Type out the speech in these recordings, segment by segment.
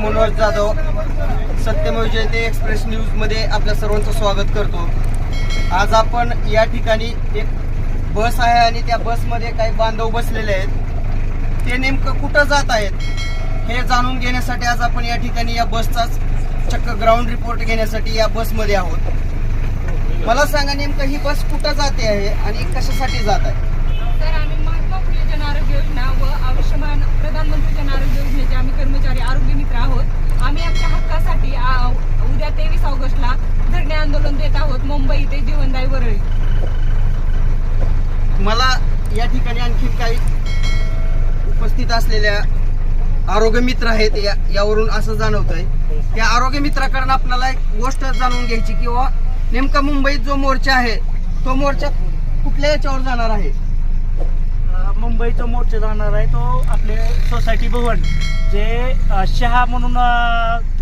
Manoj Jadhav Satyamev Jayate express न्यूजमध्ये आपल्या सर्वांचं स्वागत करतो. आज आपण या ठिकाणी एक बस आहे आणि त्या बसमध्ये काही बांधव बसलेले आहेत. ते नेमकं कुठं जात आहेत हे जाणून घेण्यासाठी आज आपण या ठिकाणी या बसचाच चक्क ग्राउंड रिपोर्ट घेण्यासाठी या बसमध्ये आहोत. मला सांगा नेमकं ही बस कुठं जाते आहे आणि कशासाठी जात आहे? तर आम्ही महात्मा फुले जन आरोग्य योजना व आयुष्यमान प्रधानमंत्री जन आरोग्य योजनेचे आम्ही कर्मचारी आरोग्य मित्र आहोत आम्ही आमच्या हक्कासाठी आ, उद्या तेवीस ऑगस्टला धरणे आंदोलन देत आहोत मुंबई ते जीवनदायी वरळी मला या ठिकाणी आणखी काही उपस्थित असलेल्या आरोग्य मित्र आहेत या यावरून असं जाणवत आहे त्या आरोग्य मित्राकडनं आपल्याला एक गोष्ट जाणून घ्यायची किंवा नेमका मुंबईत जो मोर्चा आहे तो मोर्चा कुठल्या याच्यावर जाणार आहे? मुंबईचा मोर्चा जाणार आहे तो आपले सोसायटी भवन जे शहा म्हणून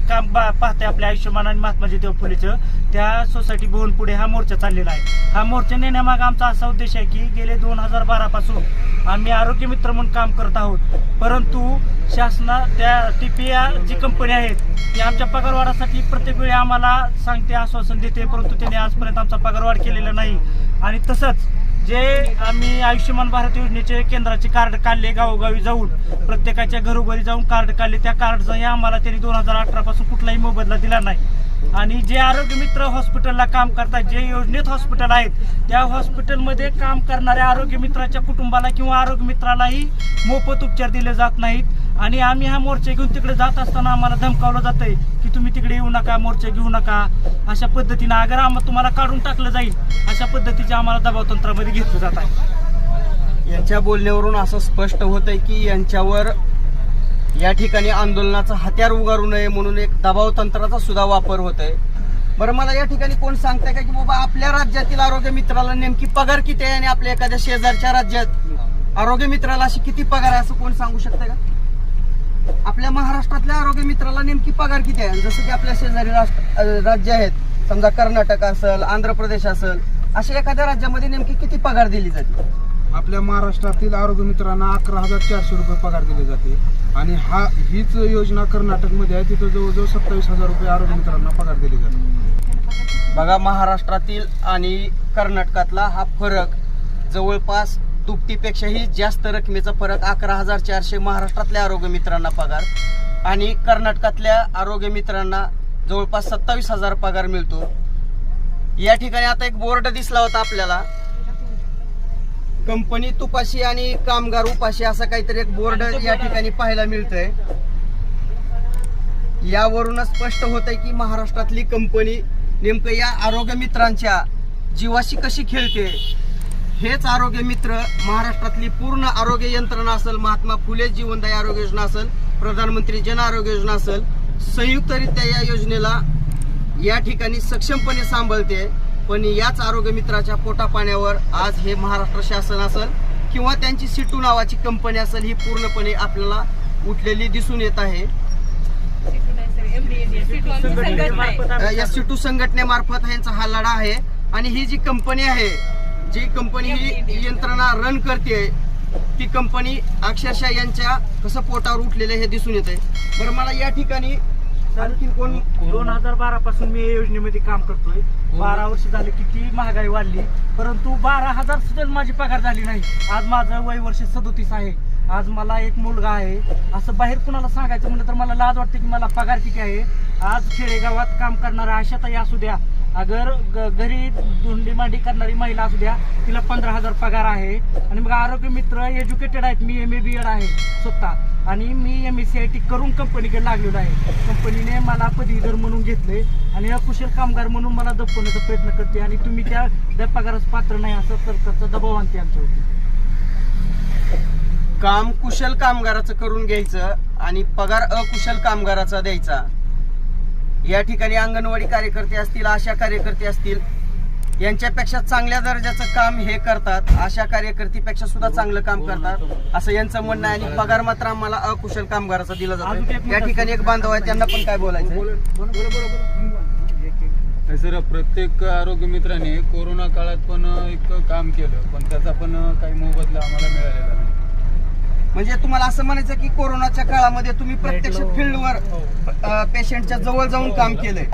काम बा- पाहते आपल्या आयुष्यमान आणि महात्मा ज्योतिबा फुलेचं. त्या सोसायटी भवन पुढे हा मोर्चा चाललेला आहे. हा मोर्चा नेण्यामागे आमचा असा उद्देश आहे की गेले दोन हजार बारापासून आम्ही आरोग्य मित्र म्हणून काम करत आहोत. परंतु शासना त्या टी पी या जी कंपनी आहेत ती आमच्या पगारवाढासाठी प्रत्येक वेळी आम्हाला सांगते आश्वासन देते परंतु त्यांनी आजपर्यंत आमचा पगारवाढ केलेला नाही. आणि तसंच जे आम्ही आयुष्यमान भारत योजनेचे केंद्राचे कार्ड काढले गावोगावी जाऊन प्रत्येकाच्या घरोघरी जाऊन कार्ड काढले त्या कार्डचाही आम्हाला त्यांनी दोन हजार अठरा पासून कुठलाही मोबदला दिला नाही. आणि जे आरोग्य मित्र हॉस्पिटलला काम करतात जे योजनेत हॉस्पिटल आहेत त्या हॉस्पिटलमध्ये काम करणाऱ्या आरोग्य मित्राच्या कुटुंबाला किंवा आरोग्य मित्रालाही मोफत उपचार दिले जात नाहीत. आणि आम्ही हा मोर्चा घेऊन तिकडे जात असताना आम्हाला धमकावलं जातंय की तुम्ही तिकडे येऊ नका मोर्चा घेऊ नका. अशा पद्धतीनं अगर आम्हाला तुम्हाला काढून टाकलं जाईल. अशा पद्धतीचे आम्हाला दबाव तंत्रामध्ये घेतलं जात आहे. यांच्या बोलण्यावरून असं स्पष्ट होत आहे की यांच्यावर या ठिकाणी आंदोलनाचं हत्यार उगारू नये म्हणून एक दबाव तंत्राचा सुद्धा वापर होत आहे बरं मला या ठिकाणी कोण सांगताय का की बाबा आपल्या राज्यातील आरोग्य मित्राला नेमकी पगार किती आहे आणि आपल्या एखाद्या शेजारच्या राज्यात आरोग्य मित्राला अशी किती पगार आहे असं कोण सांगू शकतं का? आपल्या महाराष्ट्रातल्या आरोग्य मित्राला नेमकी पगार किती आहे? जसं की आपल्या शेजारी राष्ट्र राज्य आहेत. समजा कर्नाटक असेल आंध्र प्रदेश असेल अशा एखाद्या राज्यामध्ये नेमकी किती पगार दिली जाते? आपल्या महाराष्ट्रातील आरोग्य मित्रांना अकरा हजार चारशे रुपये पगार दिले जाते. आणि हा हीच योजना कर्नाटकमध्ये आहे तिथं जवळजवळ सत्तावीस हजार रुपये आरोग्य मित्रांना पगार दिले जाते. बघा महाराष्ट्रातील आणि कर्नाटकातला हा फरक जवळपास दुपटीपेक्षाही जास्त रकमेचा फरक अकरा हजार चारशे महाराष्ट्रातल्या आरोग्य मित्रांना पगार आणि कर्नाटकातल्या आरोग्य मित्रांना जवळपास सत्तावीस हजार पगार मिळतो. या ठिकाणी आता एक बोर्ड दिसला होता आपल्याला. कंपनी तुपाशी आणि कामगार उपाशी असा काहीतरी एक बोर्ड या ठिकाणी पाहायला मिळतंय. यावरूनच स्पष्ट होत आहे की महाराष्ट्रातली कंपनी नेमकं या आरोग्य मित्रांच्या जीवाशी कशी खेळते हेच आरोग्य मित्र महाराष्ट्रातली पूर्ण आरोग्य यंत्रणा असेल महात्मा फुले जीवनदायी आरोग्य योजना असेल प्रधानमंत्री जन आरोग्य योजना असेल संयुक्तरित्या या योजनेला या ठिकाणी सक्षमपणे सांभाळते. पण याच आरोग्य मित्राच्या पोटा पाण्यावर आज हे महाराष्ट्र शासन असेल किंवा त्यांची सिटू नावाची कंपनी असेल ही पूर्णपणे आपल्याला उठलेली दिसून येत आहे. या सिटू संघटनेमार्फत यांचा हा लढा आहे. आणि ही जी कंपनी आहे जी कंपनी ही यंत्रणा रन करते ती कंपनी अक्षरशः यांच्या कसं पोटावर उठलेलं हे दिसून येत आहे बरं मला या ठिकाणी आणखी कोण दोन हजार बारा पासून मी या योजनेमध्ये काम करतोय. बारा वर्ष झाले किती महागाई वाढली परंतु बारा हजार सुद्धा माझी पगार झाली नाही. आज माझं वय वर्ष सदोतीस आहे. आज मला एक मुलगा आहे. असं बाहेर कुणाला सांगायचं म्हणलं तर मला लाज वाटते की मला पगार किती आहे. आज खेडेगावात काम करणाऱ्या आशाताई असू द्या अगर ग- घरी धुंडी मांडी करणारी महिला असू द्या तिला पंधरा हजार पगार आहे. आणि मग आरोग्य मित्र एज्युकेटेड आहेत मी एम ए बी एड आहे स्वतः. आणि मी M S C I T करून कंपनीकडे लागलेलो आहे. कंपनीने मला पदवीधर म्हणून घेतले आणि अकुशल कामगार म्हणून मला दबवण्याचा प्रयत्न करते. आणि तुम्ही त्या त्या पगारास पात्र नाही असं सरकारचा दबाव आणते आमच्यावरती. काम कुशल कामगाराचं करून घ्यायचं आणि पगार अकुशल कामगाराचा द्यायचा. या ठिकाणी अंगणवाडी कार्यकर्ते असतील आशा कार्यकर्ते असतील यांच्यापेक्षा चांगल्या दर्जाचं काम हे करतात. आशा कार्यकर्तीपेक्षा सुद्धा चांगलं काम करतात. असं यांचं म्हणणं आहे आणि पगार मात्र आम्हाला अकुशल कामगाराचा दिला जातो या ठिकाणी एक बांधव आहे त्यांना पण काय बोलायचं नाही सर प्रत्येक आरोग्य मित्राने कोरोना काळात पण एक काम केलं. पण त्याचा पण काही मोबदला आम्हाला मिळालेला नाही. म्हणजे तुम्हाला असं म्हणायचं की कोरोनाच्या काळामध्ये तुम्ही प्रत्यक्ष फील्डवर पेशंटच्या जवळ जाऊन काम केलंय.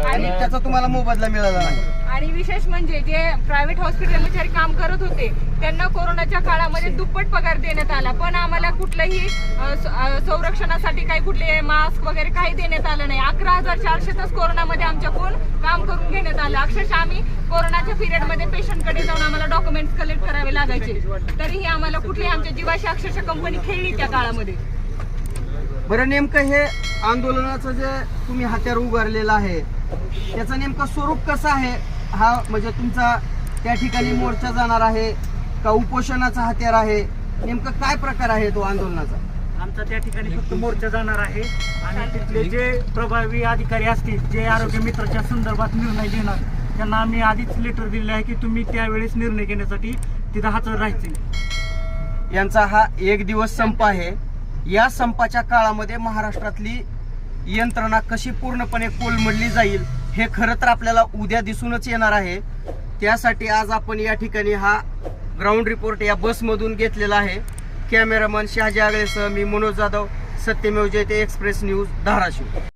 आणि त्याचा तुम्हाला मोबदला मिळाला नाही. आणि विशेष म्हणजे जे प्रायव्हेट हॉस्पिटल कर्मचारी काम करत होते त्यांना कोरोनाच्या काळामध्ये दुप्पट पगार देण्यात आला. पण आम्हाला कुठलंही अ, स- अ, संरक्षणासाठी काही कुठले मास्क वगैरे काही देण्यात आलं नाही. अकरा हजार चारशेच कोरोनामध्ये आमच्याकडून काम करून घेण्यात आलं. अक्षरशः आम्ही कोरोनाच्या पिरियडमध्ये पेशंटकडे जाऊन आम्हाला डॉक्युमेंट्स कलेक्ट करावे लागायचे. तरीही आम्हाला कुठली आमच्या जीवाशी अक्षरशः कंपनी खेळली त्या काळामध्ये. बरं नेमकं हे आंदोलनाचं जे तुम्ही हत्यार उभारलेलं आहे त्याचं नेमकं स्वरूप कसं आहे? हा म्हणजे तुमचा त्या ठिकाणी मोर्चा जाणार आहे का उपोषणाचा हत्यार आहे? नेमकं काय प्रकार आहे तो आंदोलनाचा? आमचा त्या ठिकाणी फक्त मोर्चा जाणार आहे आणि तिथले जे प्रभावी अधिकारी असतील जे आरोग्य मित्राच्या संदर्भात निर्णय घेणार त्यांना आम्ही आधीच लेटर दिले आहे की तुम्ही त्यावेळेस निर्णय घेण्यासाठी तिथं हजर राहायचे. यांचा हा एक दिवस संप आहे. या संपाच्या काळामध्ये महाराष्ट्रातली यंत्रणा कशी पूर्णपणे कोलमडली जाईल हे खरं तर आपल्याला उद्या दिसूनच येणार आहे. त्यासाठी आज आपण या ठिकाणी हा ग्राउंड रिपोर्ट या बसमधून घेतलेला आहे. कॅमेरामन शहाजी आगळेसह मी मनोज जाधव सत्यमेव जयते एक्सप्रेस न्यूज धाराशिव.